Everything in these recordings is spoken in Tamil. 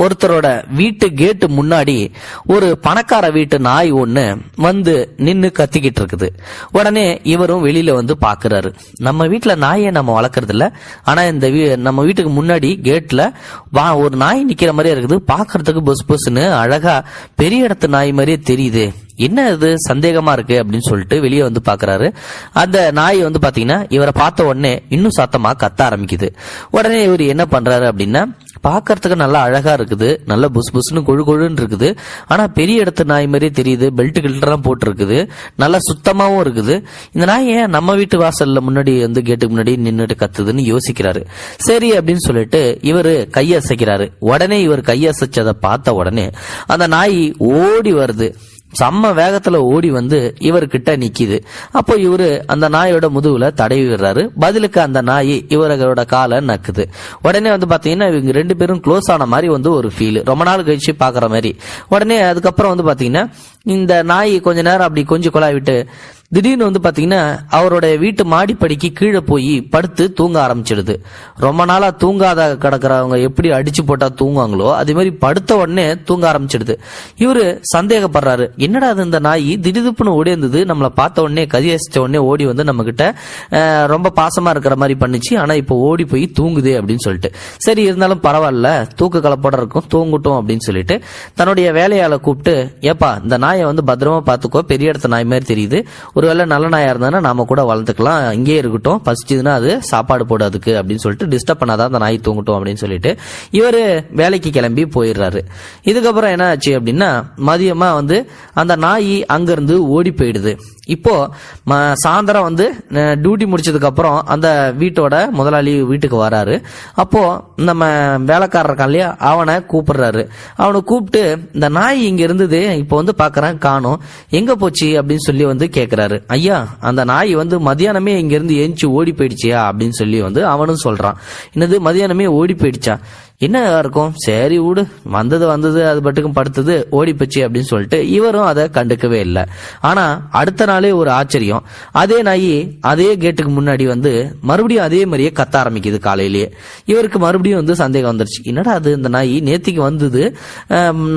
ஒருத்தரோட வீட்டு கேட்டு முன்னாடி ஒரு பணக்கார வீட்டு நாய் ஒன்று வந்து நின்று கத்திக்கிட்டு இருக்குது. உடனே இவரும் வெளியில வந்து பாக்குறாரு. நம்ம வீட்டில் நாயை நம்ம வளர்க்கறது இல்லை. ஆனா இந்த வீ- நம்ம வீட்டுக்கு முன்னாடி கேட்ல வா ஒரு நாய் நிக்கிற மாதிரியே இருக்குது. பாக்குறதுக்கு பொஸ் பொஸ்ன்னு அழகா பெரிய இடத்து நாய் மாதிரியே தெரியுது. என்ன இது? சந்தேகமா இருக்கு? அப்படின்னு சொல்லிட்டு வெளியே வந்து பாக்குறாரு. அந்த நாய் வந்து பாத்தீங்கன்னா இவரை பார்த்த உடனே இன்னும் சத்தமா கத்த ஆரம்பிக்குது. உடனே இவர் என்ன பண்றாரு அப்படின்னா பார்க்கறதுக்கு நல்லா அழகா இருக்குது. நல்ல புஸ் புஸ்னு கொழு கொழுன்னு இருக்குது. ஆனா பெரிய இடத்து நாய் மாதிரியே தெரியுது. பெல்ட் கில்ட்டெல்லாம் போட்டிருக்குது. நல்லா சுத்தமாவும் இருக்குது. இந்த நாய் ஏன் நம்ம வீட்டு வாசல்ல முன்னாடி வந்து கேட்டுக்கு முன்னாடி நின்றுட்டு கத்துதுன்னு யோசிக்கிறாரு. சரி அப்படின்னு சொல்லிட்டு கை கையசைக்கிறாரு. உடனே இவர் கையசைச்சதை பார்த்த உடனே அந்த நாய் ஓடி வருது. செம்ம வேகத்துல ஓடி வந்து இவர்கிட்ட நிக்குது. அப்போ இவரு அந்த நாயோட முதுகுல தடவி விடுறாரு. பதிலுக்கு அந்த நாய் இவரோட காலை நக்குது. உடனே வந்து பாத்தீங்கன்னா இவங்க ரெண்டு பேரும் க்ளோஸ் ஆன மாதிரி வந்து ஒரு ஃபீல் ரொம்ப நாள் கழிச்சு பாக்குற மாதிரி. உடனே அதுக்கப்புறம் வந்து பாத்தீங்கன்னா இந்த நாய் கொஞ்ச நேரம் அப்படி கொஞ்சம் குழாய் விட்டு திடீர்னு வந்து பாத்தீங்கன்னா அவரோட வீட்டு மாடிப்படிக்கு கீழே போய் படுத்து தூங்க ஆரம்பிச்சிடுது. ரொம்ப நாளா தூங்காத கிடக்குறவங்க எப்படி அடிச்சு போட்டா தூங்குவாங்களோ அதே மாதிரி படுத்த உடனே தூங்க ஆரம்பிச்சிடுது. இவரு சந்தேகப்படுறாரு என்னடா அது இந்த நாய்? திடீதுப்புன்னு ஓடி இருந்தது நம்மளை பார்த்த உடனே கதியசிச்ச உடனே ஓடி வந்து நம்ம கிட்ட ரொம்ப பாசமா இருக்கிற மாதிரி பண்ணுச்சு ஆனா இப்போ ஓடி போய் தூங்குதே அப்படின்னு சொல்லிட்டு. சரி இருந்தாலும் பரவாயில்ல தூக்க கலப்போட இருக்கும் தூங்கட்டும் அப்படின்னு சொல்லிட்டு தன்னுடைய வேலையாளை கூப்பிட்டு ஏப்பா இந்த நாயை வந்து பத்திரமா பாத்துக்கோ பெரிய இடத்த நாய் மாதிரி தெரியுது ஒருவேளை நல்ல நாயாக இருந்தானா நாம கூட வளர்த்துக்கலாம் இங்கேயே இருக்கட்டும். பசிச்சதுன்னா அது சாப்பாடு போடு அதுக்கு அப்படின்னு சொல்லிட்டு டிஸ்டர்ப் பண்ணாதான் அந்த நாய் தூங்கட்டும் அப்படின்னு சொல்லிட்டு இவர் வேலைக்கு கிளம்பி போயிடுறாரு. இதுக்கப்புறம் என்ன ஆச்சு அப்படின்னா மதியமாக வந்து அந்த நாய் அங்கேருந்து ஓடி போயிடுது. இப்போ ம- சாயந்தரம் வந்து டியூட்டி முடிச்சதுக்கு அப்புறம் அந்த வீட்டோட முதலாளி வீட்டுக்கு வராரு. அப்போ நம்ம வேலைக்காரர் இருக்கான் இல்லையா அவனை கூப்பிடுறாரு. அவனை கூப்பிட்டு இந்த நாய் இங்க இருந்தது இப்போ வந்து பாக்குறேன் காணும். எங்க போச்சு அப்படின்னு சொல்லி வந்து சொல்றாரு. ஐயா அந்த நாய் வந்து மதியானமே இங்கிருந்து ஏஞ்சி ஓடி போயிடுச்சியா? அப்படின்னு சொல்லி வந்து அவனும் சொல்றான். என்னது மதியானமே ஓடி போயிடுச்சா? என்ன இருக்கும்? சரி விடு. வந்தது வந்தது அது பட்டுக்கும் படுத்தது ஓடி போச்சு அப்படின்னு சொல்லிட்டு இவரும் அதை கண்டுக்கவே இல்லை. ஆனா அடுத்த நாளே ஒரு ஆச்சரியம். அதே நாய் அதே கேட்டுக்கு முன்னாடி வந்து மறுபடியும் அதே மாதிரியே கத்த ஆரம்பிக்குது காலையிலேயே. இவருக்கு மறுபடியும் வந்து சந்தேகம் வந்துருச்சு. என்னடா அது? இந்த நாய் நேத்திக்கு வந்தது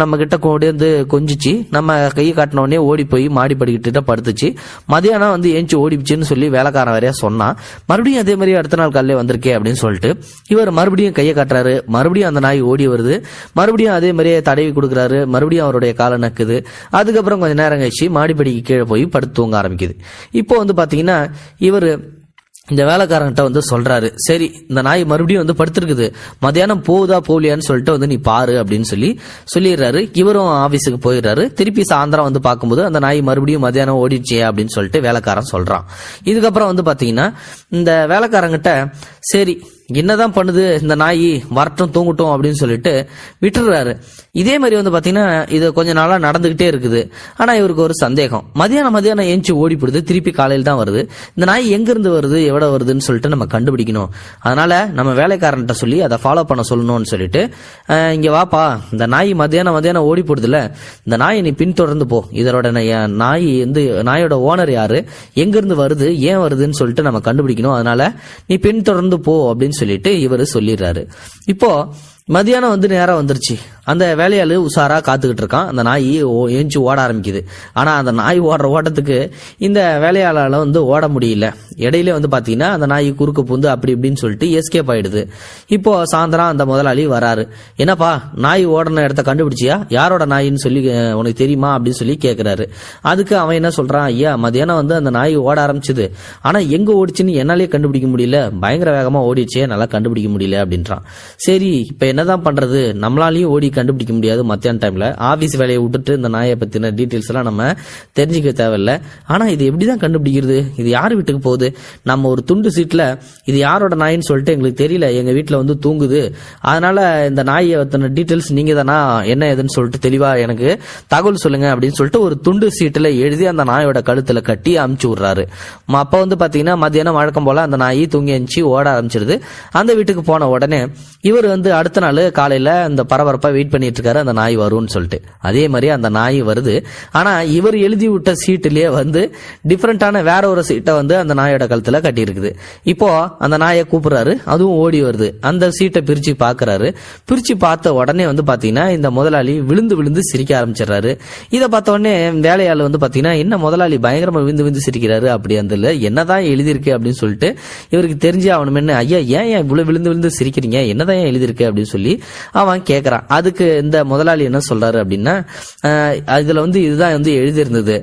நம்ம கிட்ட கொண்டு வந்து கொஞ்சிச்சு நம்ம கையை காட்டினோடனே ஓடி போய் மாடி படிக்கிட்டு படுத்துச்சு. மதியானம் வந்து ஏஞ்சி ஓடிச்சுன்னு சொல்லி வேலைக்காரன் வரையா சொன்னான். மறுபடியும் அதே மாதிரி அடுத்த நாள் காலையில வந்திருக்கே அப்படின்னு சொல்லிட்டு இவர் மறுபடியும் கையை காட்டுறாரு. மறுபடியும் மறுபடியும் அந்த நாய் ஓடி வருது. மறுபடியும் அதே மாதிரியே தடவி கொடுக்குறாரு. மறுபடியும் அவருடைய காலை நக்குது. அதுக்கப்புறம் கொஞ்சம் நேரம் கழிச்சு மாடிப்படிக்கு கீழே போய் படுத்து தூங்க ஆரம்பிக்குது. இப்போ வந்து பார்த்தீங்கன்னா இவர் இந்த வேலைக்காரங்கிட்ட வந்து சொல்றாரு. சரி இந்த நாய் மறுபடியும் வந்து படுத்திருக்குது. மத்தியானம் போகுதா போலியான்னு சொல்லிட்டு வந்து நீ பாரு அப்படின்னு சொல்லி சொல்லிடுறாரு. இவரும் ஆபீஸுக்கு போயிடுறாரு. திருப்பி சாயந்தரம் வந்து பார்க்கும்போது அந்த நாய் மறுபடியும் மத்தியானம் ஓடிடுச்சே அப்படின்னு சொல்லிட்டு வேலைக்காரன் சொல்றான். இதுக்கப்புறம் வந்து பாத்தீங்கன்னா இந்த வேலைக்காரங்கிட்ட சரி என்னதான் பண்ணுது இந்த நாய் வரட்டும் தூங்கட்டும் அப்படின்னு சொல்லிட்டு விட்டுறாரு இதே மாதிரி வந்து பாத்தீங்கன்னா இது கொஞ்ச நாளா நடந்துகிட்டே இருக்குது. ஆனா இவருக்கு ஒரு சந்தேகம். மதியானம் மதியானம் ஏஞ்சி ஓடி போடுது திருப்பி காலையில் தான் வருது. இந்த நாய் எங்கேருந்து வருது எவ்வளோ வருதுன்னு சொல்லிட்டு நம்ம கண்டுபிடிக்கணும். அதனால நம்ம வேலைக்காரன்ட்ட சொல்லி அதை ஃபாலோ பண்ண சொல்லணும்னு சொல்லிட்டு இங்கே இங்க வாப்பா இந்த நாய் மதியானம் மதியானம் ஓடி போடுதுல இந்த நாயை நீ பின்தொடர்ந்து போ. இதோட நாய் வந்து நாயோட ஓனர் யாரு? எங்கேருந்து வருது ஏன் வருதுன்னு சொல்லிட்டு நம்ம கண்டுபிடிக்கணும். அதனால நீ பின்தொடர்ந்து போ அப்படின்னு சொல்லிட்டு இவர் சொல்லிடுறாரு. இப்போ மதியானம் வந்து நேரம் வந்துருச்சு. அந்த வேலையாளு உஷாரா காத்துக்கிட்டு இருக்கான். அந்த நாய் ஓ- ஏஞ்சி ஓட ஆரம்பிக்குது. ஆனா அந்த நாய் ஓடுற ஓட்டத்துக்கு இந்த வேலையாளால வந்து ஓட முடியல. இடையில வந்து பாத்தீங்கன்னா அந்த நாய் குறுக்கு பூந்து அப்படி இப்படின்னு சொல்லிட்டு எஸ்கேப் ஆயிடுது. இப்போ சாயந்தரம் அந்த முதலாளி வராரு. என்னப்பா நாய் ஓடின இடத்த கண்டுபிடிச்சியா? யாரோட நாயின்னு சொல்லி உனக்கு தெரியுமா? அப்படின்னு சொல்லி கேக்குறாரு. அதுக்கு அவன் என்ன சொல்றான்? ஐயா மதியானம் வந்து அந்த நாய் ஓட ஆரம்பிச்சுது. ஆனா எங்க ஓடிச்சுன்னு என்னாலே கண்டுபிடிக்க முடியல. பயங்கர வேகமா ஓடிச்சே நல்லா கண்டுபிடிக்க முடியல அப்படின்றான். சரி இப்ப என்னதான் பண்றது? நம்மளாலையும் ஓடி கண்டுபிடிக்க முடியாது மத்தியான டைம்ல ஆபீஸ் வேலையை விட்டுட்டு இந்த நாயை பத்தின டீட்டெயில்ஸ் எல்லாம் நம்ம தெரிஞ்சுக்க தேவையில்ல. ஆனா இது எப்படிதான் கண்டுபிடிக்கிறது? இது யார் வீட்டுக்கு போகுது? நம்ம ஒரு துண்டு சீட்ல இது யாரோட நாயின்னு சொல்லிட்டு எங்களுக்கு தெரியல. எங்க வீட்டுல வந்து தூங்குது. அதனால இந்த நாயை பத்தின டீட்டெயில்ஸ் நீங்க தானா என்ன ஏதுன்னு சொல்லிட்டு தெளிவா எனக்கு தகவல் சொல்லுங்க அப்படின்னு சொல்லிட்டு ஒரு துண்டு சீட்டுல எழுதி அந்த நாயோட கழுத்துல கட்டி அமுச்சு விடுறாரு. ம- அப்ப வந்து பாத்தீங்கன்னா மத்தியானம் வழக்கம் போல அந்த நாய் தூங்கி அனுப்பிச்சு ஓட ஆரம்பிச்சிருது. அந்த வீட்டுக்கு போன உடனே இவர் வந்து அடுத்த நாள் காலையில் இந்த பரபரப்பாக வெயிட் பண்ணிட்டு இருக்காரு அந்த நாய் வரும்னு சொல்லிட்டு. அதே மாதிரி அந்த நாய் வருது. ஆனால் இவர் எழுதி விட்ட சீட்டுலேயே வந்து டிஃப்ரெண்ட்டான வேற ஒரு சீட்டை வந்து அந்த நாயோட கழுத்தில் கட்டியிருக்குது. இப்போ அந்த நாயை கூப்பிடுறாரு. அதுவும் ஓடி வருது. அந்த சீட்டை பிரித்து பார்க்குறாரு பிரித்து பார்த்த உடனே வந்து பார்த்தீங்கன்னா இந்த முதலாளி விழுந்து விழுந்து சிரிக்க ஆரம்பிச்சிடுறாரு. இதை பார்த்த உடனே வேலையாள் வந்து பார்த்தீங்கன்னா என்ன முதலாளி பயங்கரமாக விழுந்து விழுந்து சிரிக்கிறாரு அப்படி அந்த என்னதான் எழுதியிருக்கு அப்படின்னு சொல்லிட்டு இவருக்கு தெரிஞ்சு என்ன ஐயா ஏன் இவ்வளோ விழுந்து விழுந்து சிரிக்கிறீங்க? என்னதான் எழுதியிருக்கு? அப்படின்னு சொல்லி அவன் கேட்குறான் அதுக்கு இந்த முதலாளி என்ன சொல்றாரு அப்படின்னா இதில் வந்து இதுதான் வந்து எழுதியிருந்தது.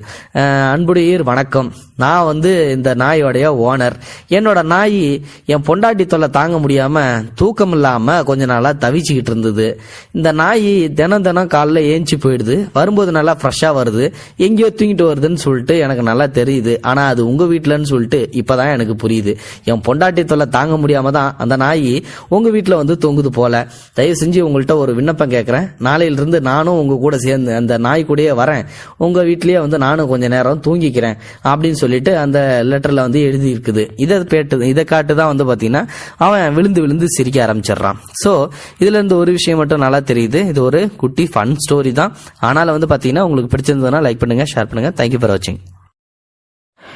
அன்புடையீர் வணக்கம். நான் வந்து இந்த நாயோடைய ஓனர். என்னோட நாய் என் பொண்டாட்டி தொல்லை தாங்க முடியாமல் தூக்கம் இல்லாமல் கொஞ்ச நாளாக தவிச்சுக்கிட்டு இருந்தது. இந்த நாய் தினம் தினம் காலைல ஏஞ்சி போயிடுது. வரும்போது நல்லா ஃப்ரெஷ்ஷாக வருது. எங்கேயோ தூங்கிட்டு வருதுன்னு சொல்லிட்டு எனக்கு நல்லா தெரியுது. ஆனால் அது உங்கள் வீட்டிலன்னு சொல்லிட்டு இப்போ தான் எனக்கு புரியுது. என் பொண்டாட்டி தொல்லை தாங்க முடியாமல் தான் அந்த நாய் உங்கள் வீட்டில் வந்து தொங்குது போல. தயவு செஞ்சு உங்கள்கிட்ட ஒரு விண்ணப்பம் கேட்குறேன் நாளையிலிருந்து நானும் உங்கள் கூட சேர்ந்து அந்த நாய் கூடயே வரேன். உங்கள் வீட்லேயே வந்து நானும் கொஞ்சம் நேரம் தூங்கிக்கிறேன் அப்படின்னு சொல்லிட்டு அந்த லெட்டரில் வந்து எழுதியிருக்குது. இதை பேட்டு இதை காட்டு தான் வந்து பார்த்தீங்கன்னா அவன் விழுந்து விழுந்து சிரிக்க ஆரம்பிச்சிடுறான். ஸோ இதுலேருந்து ஒரு விஷயம் மட்டும் நல்லா தெரியுது. இது ஒரு குட்டி ஃபன் ஸ்டோரி தான். ஆனால் வந்து பார்த்தீங்கன்னா உங்களுக்கு பிடிச்சிருந்ததுன்னா லைக் பண்ணுங்க ஷேர் பண்ணுங்க. தேங்க்யூ ஃபார் வாட்சிங்